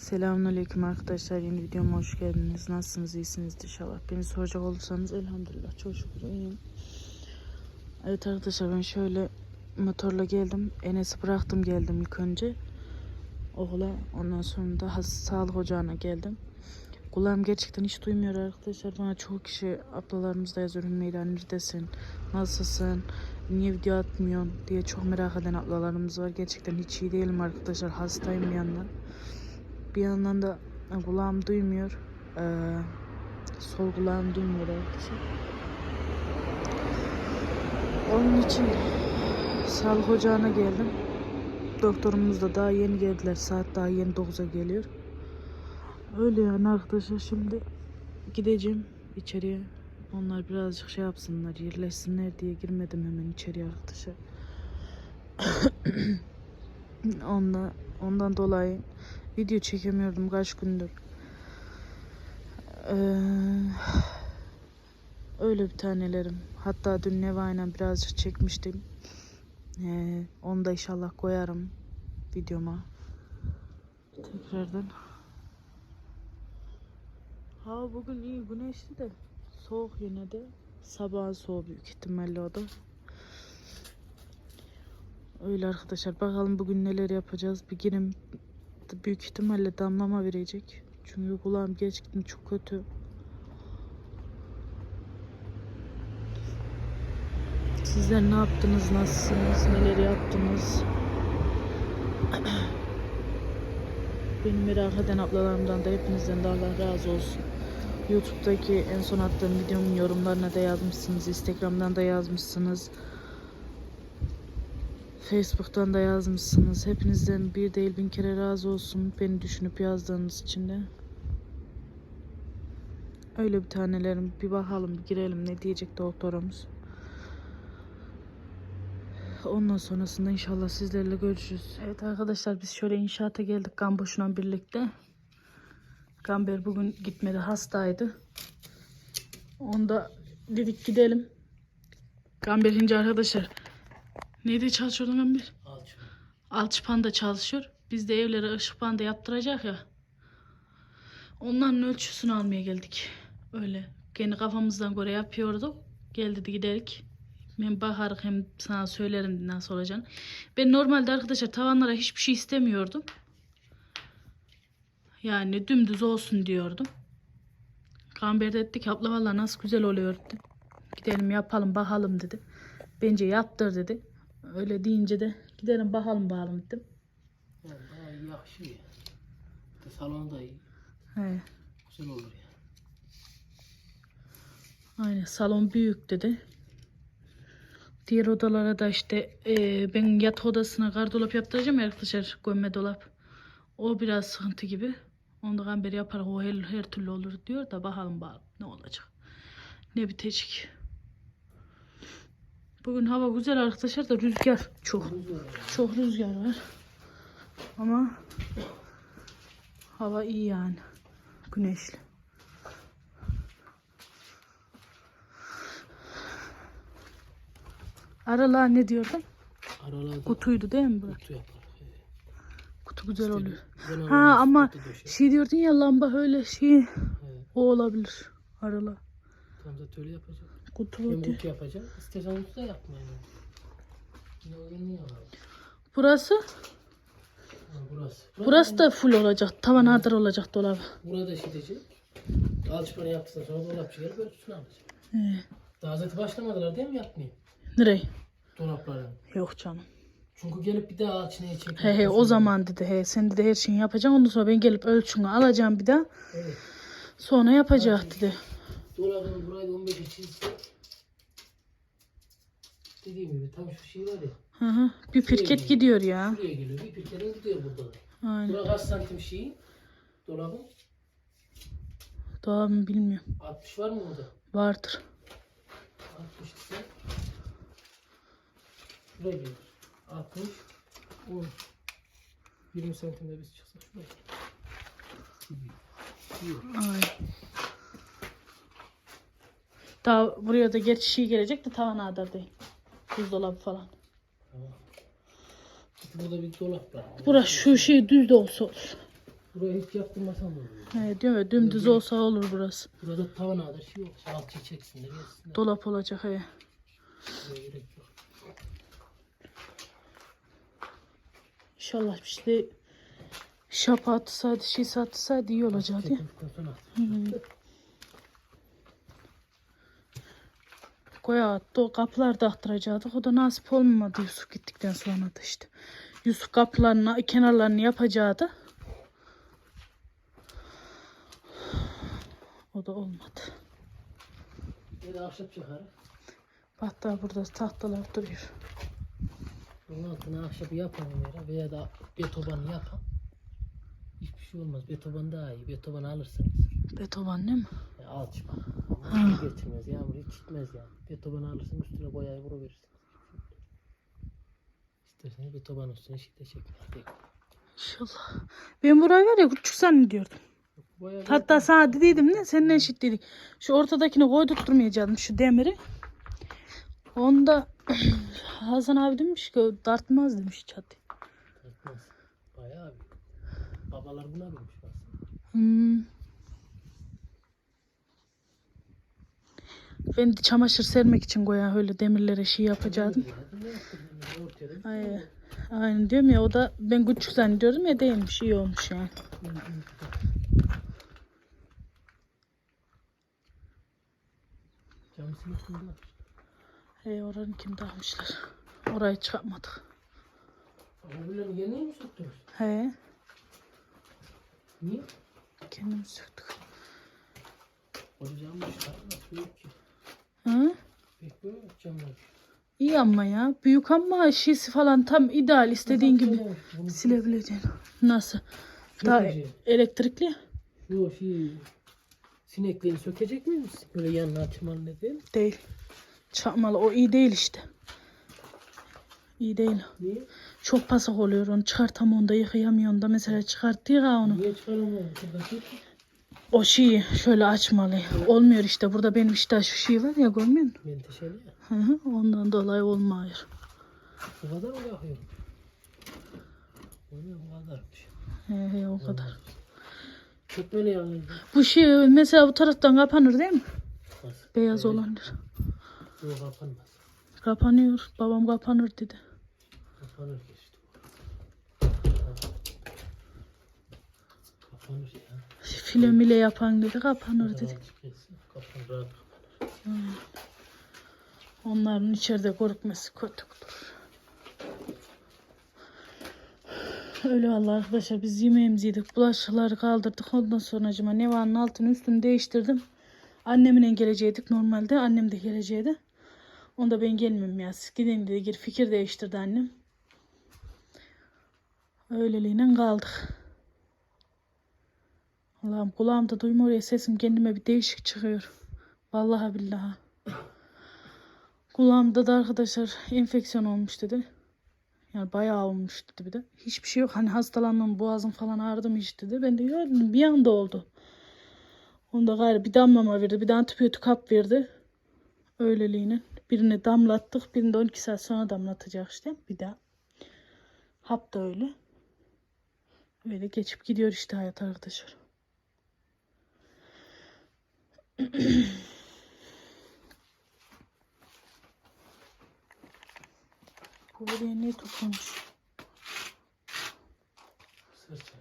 Selamünaleyküm arkadaşlar. Yeni videoma hoş geldiniz. Nasılsınız? İyisiniz inşallah. Beni soracak olursanız elhamdülillah çok şükür iyiyim. Evet arkadaşlar ben şöyle motorla geldim. Enes'i bıraktım geldim ilk önce. Okula. Ondan sonra da sağlık ocağına geldim. Kulağım gerçekten hiç duymuyor arkadaşlar. Bana çoğu kişi ablalarımız da yazıyor. Hümeyra neredesin? Nasılsın? Niye video atmıyorsun? diye çok merak eden ablalarımız var. Gerçekten hiç iyi değilim arkadaşlar. Hastayım bir yandan. Bir yandan da e, kulağım duymuyor. Ee, sol kulağım duymuyor arkadaşlar. Onun için sağlık ocağına geldim. Doktorumuz da daha yeni geldiler. Saat daha yeni 9'a geliyor. Öyle yani arkadaşlar şimdi gideceğim içeriye. Onlar birazcık şey yapsınlar, yerleşsinler diye girmedim hemen içeriye arkadaşlar. Ondan, ondan dolayı video çekemiyordum kaç gündür. Ee, öyle bir tanelerim. Hatta dün Neva'yla birazcık çekmiştim. Ee, onu da inşallah koyarım videoma. Tekrardan. Hava bugün iyi güneşli de soğuk yine de. Sabahın soğuğu büyük ihtimalle o da. Öyle arkadaşlar bakalım bugün neler yapacağız. Bir girim büyük ihtimalle damlama verecek. Çünkü kulağım gerçekten çok kötü. Sizler ne yaptınız, nasılsınız, neler yaptınız? Beni merak eden ablalarımdan da hepinizden de Allah razı olsun. YouTube'daki en son attığım videomun yorumlarına da yazmışsınız. Instagram'dan da yazmışsınız. Facebook'tan da yazmışsınız. Hepinizden bir değil bin kere razı olsun. Beni düşünüp yazdığınız için de. Öyle bir tanelerim. Bir bakalım, bir girelim ne diyecek doktorumuz. Ondan sonrasında inşallah sizlerle görüşürüz. Evet arkadaşlar biz şöyle inşaata geldik Gamboş'la birlikte. Gamber bugün gitmedi hastaydı. Onda dedik gidelim. Gamber ince arkadaşlar. Neyde çalışıyordun Gamber? Alçı. Alçıpan'da çalışıyor. Biz de evlere ışık bandı yaptıracak ya. Onların ölçüsünü almaya geldik. Öyle. Kendi kafamızdan göre yapıyorduk. Gel dedi giderik. Ben bakarım hem sana söylerim nasıl olacağını. Ben normalde arkadaşlar tavanlara hiçbir şey istemiyordum. Yani dümdüz olsun diyordum. Kamber de dedi ki abla valla nasıl güzel oluyor dedi. Gidelim yapalım bakalım dedi. Bence yaptır dedi. Öyle deyince de gidelim bakalım bakalım dedim. Yani bayağı iyi yakışıyor ya. Bir de salon da iyi. He. Güzel olur ya. Aynen salon büyük dedi. Diğer odalara da işte eee, ben yatak odasına gardırop yaptıracağım ya arkadaşlar gömme dolap. O biraz sıkıntı gibi. Ondan beri yaparak o her, her türlü olur diyor da bakalım bakalım ne olacak. Ne bitecek. Bugün hava güzel arkadaşlar da rüzgar çok. Çok rüzgar var. Ama hava iyi yani. Güneşli. Aralar ne diyordun? Aralarda Kutuydu değil mi bu? kutu yapar. Kutu güzel oluyor. Ben Ha ama şey diyordun ya lamba öyle şey Evet. o olabilir. Aralar. Tam da öyle yapacağım. Kutu Ben kutu. kutu yapacağım. İstersen kutu da yapmayın. Yine o yeni yalan. Burası? Ha, burası. Burası da full olacak. Tavan adar olacak dolabı. Burada şidecek. Alçıpanı yaptıktan sonra dolapçı gelip ölçüsünü alacak. He. Daha zaten başlamadılar değil mi yapmaya? Nereye? Dolapların. Yok canım. Çünkü gelip bir daha alçınaya çekmek. He he o zaman dedi he sen dedi her şeyi yapacaksın ondan sonra ben gelip ölçünü alacağım bir daha Evet. sonra yapacak dedi. Dolabın burayı da 15'e çizse dediğim gibi tam şu şey var ya Hı hı. Bir pirket gidiyor ya. şuraya geliyor bir pirkeden gidiyor burada da. Aynen. Bura kaç santim şeyi dolabın? Doğru bilmiyorum. 60 var mı orada? Vardır. 60 ise şuraya gelir. 60 10 20 santimde biz çıksak şuraya. Yok. Daha buraya da gerçi şey gelecek de tavan adar değil. Buzdolabı falan. Tamam. Burada bir dolap var. Burası şu şey düz de olsa olur. Buraya hiç yaptırmasam olur. He, diyorum ya dümdüz olsa olur burası. Burada tavan ağır şey yok. Alçı çeksinler gelsinler. Dolap olacak he. Buraya gerek yok. İnşallah işte şapa atsaydı, şey satsaydı iyi olacaktı. Çekildikten sonra Koya attı. O kapıları da attıracaktık. O da nasip olmadı Yusuf gittikten sonra da işte. Yusuf kapılarını, kenarlarını yapacaktı. O da olmadı. de ahşap çıkar. Hatta burada tahtalar duruyor. Bunun altına ahşabı yapalım yere veya da betobanı yapalım. Hiçbir şey olmaz. Betoban daha iyi. Betoban alırsınız. Betoban değil mi? Ya alçıma. Hiç geçirmez. Yağmur hiç gitmez yani. Betoban alırsın üstüne boyayı vurabilirsin. İsterseniz betoban üstüne şiddet çekin. İnşallah. Ben burayı var ya küçük zannediyordum. Boya Hatta sana dediydim ne seninle eşit dedik. Şu ortadakini koydurtturmayacaktım şu demiri. Onda Hasan abi demiş ki dartmaz demiş çatı. Etmez. Bayağı bir. Babalar buna bilmiş aslında. Hmm. Ben de çamaşır sermek için koyan öyle demirlere şey yapacaktım. Ay, aynen diyorum ya o da ben küçük zannediyordum ya değilmiş iyi olmuş yani. Hey oranı kim dağmışlar. Orayı çıkartmadık. Ama bunları yeni mi söktünüz? He Niye? kendimiz söktük. Koca cammış. Nasıl büyük ki? Pek böyle. İyi ama ya. Büyük ama şişi falan tam ideal istediğin gibi Bunu silebileceksin. Nasıl? Daha Sökeceğim. elektrikli Şu şey sinekleri sökecek miyiz? Böyle yanına açmalı ne değil? değil. Çakmalı o iyi değil işte. İyi değil. Niye? Çok pasak oluyor onu çıkartamıyorsun da yıkayamıyorsun da mesela çıkarttı ya onu. Niye? Şuradaki O şeyi şöyle açmalı. Olmuyor işte burada benim işte şu şey var ya görmüyor musun? menteşeli ya. Hı hı, Ondan dolayı olmuyor. O kadar mı yakıyor? O ne o kadarmış. He he o kadar. Çökmeli yanıyor. Bu şey mesela bu taraftan kapanır değil mi? Nasıl? Beyaz Evet. olanlar. Yok kapanmaz. Kapanıyor. Babam kapanır dedi. Kapanır işte. Kapanır ya. Film ile yapan dedi kapanır dedi. Rahat geçsin. Kapanır rahat kapanır. Onların içeride korkması kötü olur. Öyle vallahi arkadaşlar biz yemeğimizi yedik. Bulaşıkları kaldırdık. Ondan sonra acıma Neva'nın altını üstünü değiştirdim. Annemle geleceydik normalde. Annem de geleceğiydi. Onda ben gelmem ya. Siz gidin dedi. Gir fikir değiştirdi annem. Öyleliğine kaldık. Allah'ım kulağımda duyma oraya sesim kendime bir değişik çıkıyor. Vallahi billahi. Kulağımda da arkadaşlar enfeksiyon olmuş dedi. Yani bayağı olmuş dedi bir de. Hiçbir şey yok. Hani hastalanmam boğazım falan ağrıdı mı hiç dedi. Ben de gördüm bir anda oldu. Onda gayrı bir damlama verdi. Bir de antibiyotik hap verdi. Öyleliğine. Birini damlattık. Birini de 12 saat sonra damlatacak işte. Bir daha. Hap da öyle. Öyle geçip gidiyor işte hayat arkadaşlar. Bu buraya ne toplamış? Sırça.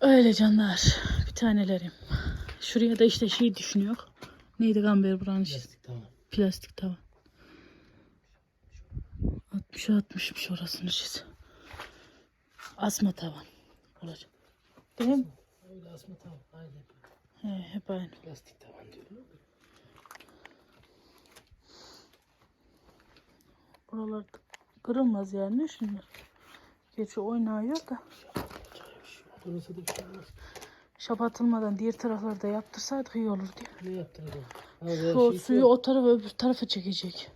Öyle canlar. Bir tanelerim. Şuraya da işte şey düşünüyor. Neydi Gamber buranın işte. Plastik tamam. Plastik tava. 60 60'mış orasını çiz. Asma tavan. Olacak. Değil mi? Öyle asma tamam. Aynen. He, hep aynı. Plastik tavan diyorum. Buralar kırılmaz yani. Ne şunlar? Gerçi oynuyor da. Burası da bir şey olmaz. Şap atılmadan diğer taraflarda yaptırsaydık iyi olur diye. Ne yaptıracağım? Şu suyu o tarafa öbür tarafa çekecek.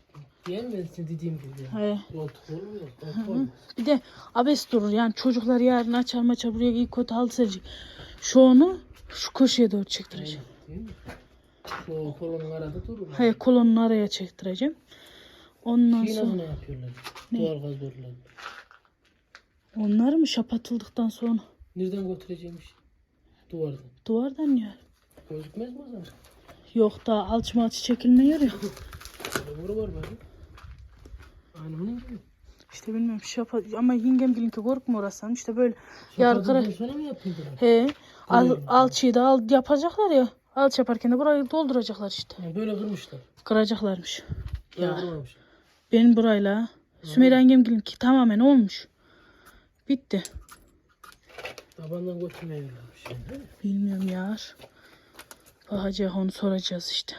Ben dediğim gibi. He. Koltuk olmuyor. Koltuk olmaz. Bir de abes durur yani çocuklar yarın açar maçar buraya iyi kötü halı serecek. Şu onu şu köşeye doğru çektireceğim. Değil mi? Şu kolonun arada durur. Hayır kolonun araya çektireceğim. Ondan Şeyin sonra adına yapıyorlar. Ne? Doğalgaz borularını. onlar mı şapatıldıktan sonra Nereden götüreceğimiş? Duvardan. duvardan ya. Gözükmez mi o zaman? Yok da alçı malçı çekilmiyor ya. Böyle boru var. Aynı gibi. İşte bilmiyorum şapa ama yengem bilinki korkma orası. İşte böyle yargıra. Şapkadan sonra mı yapıldılar? He. Al, Böyle. alçıyı da al, yapacaklar ya. Alç yaparken de burayı dolduracaklar işte. Yani böyle kırmışlar. Kıracaklarmış. Böyle Ya. kırmamış. Benim burayla Sümeyra yengem bilinki tamamen olmuş. Bitti. Tabandan götürmeye yollamış yani. değil mi? Bilmiyorum yar. Bakacağız onu soracağız işte.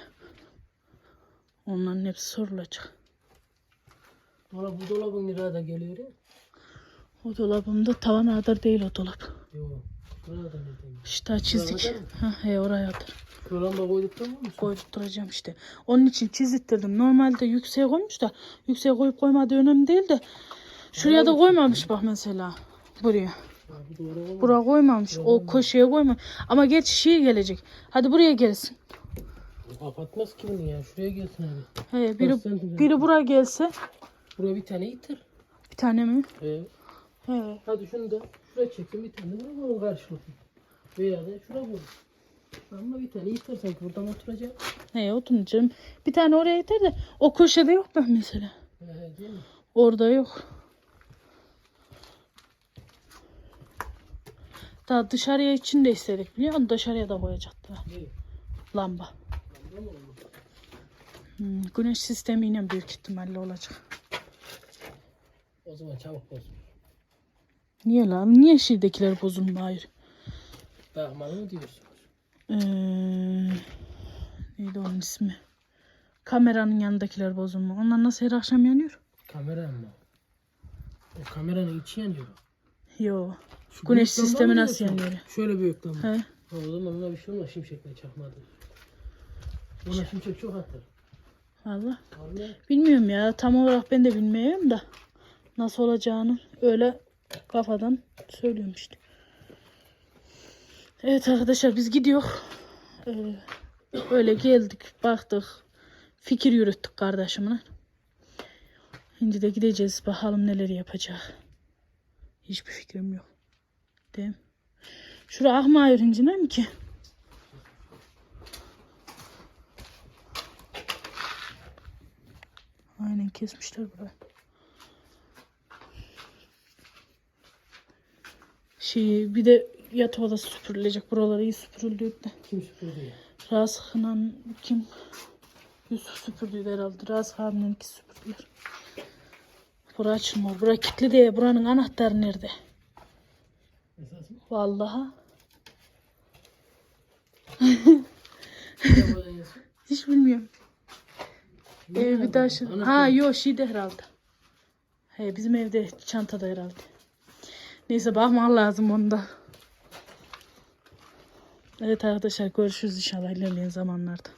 Onların hepsi sorulacak. Dolap, bu dolabın nerede geliyor ya? O dolabımda tavan kadar değil o dolap. Yok. Burada neredeymiş? İşte çizdik. kadar mı? Ha, he oraya kadar. Programba koyduktan mı musun? Koydurtturacağım işte. Onun için çizittirdim. Normalde yükseğe koymuş da yükseğe koyup koymadığı önemli değil de şuraya da koymamış bak mesela. Buraya. Ha, bu. Buraya koymamış. O köşeye koymamış. Ama geç şey gelecek. Hadi buraya gelsin. Kapatmaz ki bunu ya. Şuraya gelsin abi. He, biri, biri buraya gelse Buraya bir tane itir. bir tane mi? Ee, He. hadi şunu da şuraya çeksin bir tane buraya koyun karşılıklı. Veya da şuraya koyun. Ama bir tane itir sanki buradan oturacak. He oturacağım. Bir tane oraya yeter de o köşede yok ben mesela. Ee, değil mi? Orada yok. Daha dışarıya için de istedik biliyor musun? Dışarıya da koyacaktılar. Değil. Lamba. Lamba mı? Hmm, güneş sistemiyle büyük ihtimalle olacak. O zaman çabuk bozulur. Niye lan? Niye şirdekiler bozulmuyor? Hayır. Dağmalı mı diyorsunuz? Ee, neydi onun ismi? Kameranın yanındakiler bozulma. Onlar nasıl her akşam yanıyor? Kamera mı? O kameranın içi yanıyor. Yo. Şu Güneş büyük sistemi mı nasıl diyorsun? yanıyor? Şöyle büyük lamba. He. Ha, O zaman buna bir şey olmaz şimşekle çakmadı. Buna şimşek çok atar. Valla. Vallahi Bilmiyorum ya. Tam olarak ben de bilmiyorum da. Nasıl olacağını öyle kafadan söylüyorum işte. Evet arkadaşlar biz gidiyor. Ee, öyle geldik baktık. Fikir yürüttük kardeşimle. Şimdi de gideceğiz bakalım neler yapacak. Hiçbir fikrim yok. Değil mi? Şura akma ayrıncına mi ki? Aynen kesmişler burayı. Şey bir de yatak odası süpürülecek. Buraları iyi süpürüldü de. kim süpürdü ya? Razık'la kim? Yusuf süpürdü herhalde. Razık abiminki süpürdüler. Bura açılmıyor. Bura kilitli diye. Buranın anahtarı nerede? Esas mı? Yazıyor? Hiç bilmiyorum. Ne Ev bir daha şey. Ha yok şeyde herhalde. He bizim evde çantada herhalde. Neyse bakmak lazım onda. Evet arkadaşlar görüşürüz inşallah ilerleyen zamanlarda.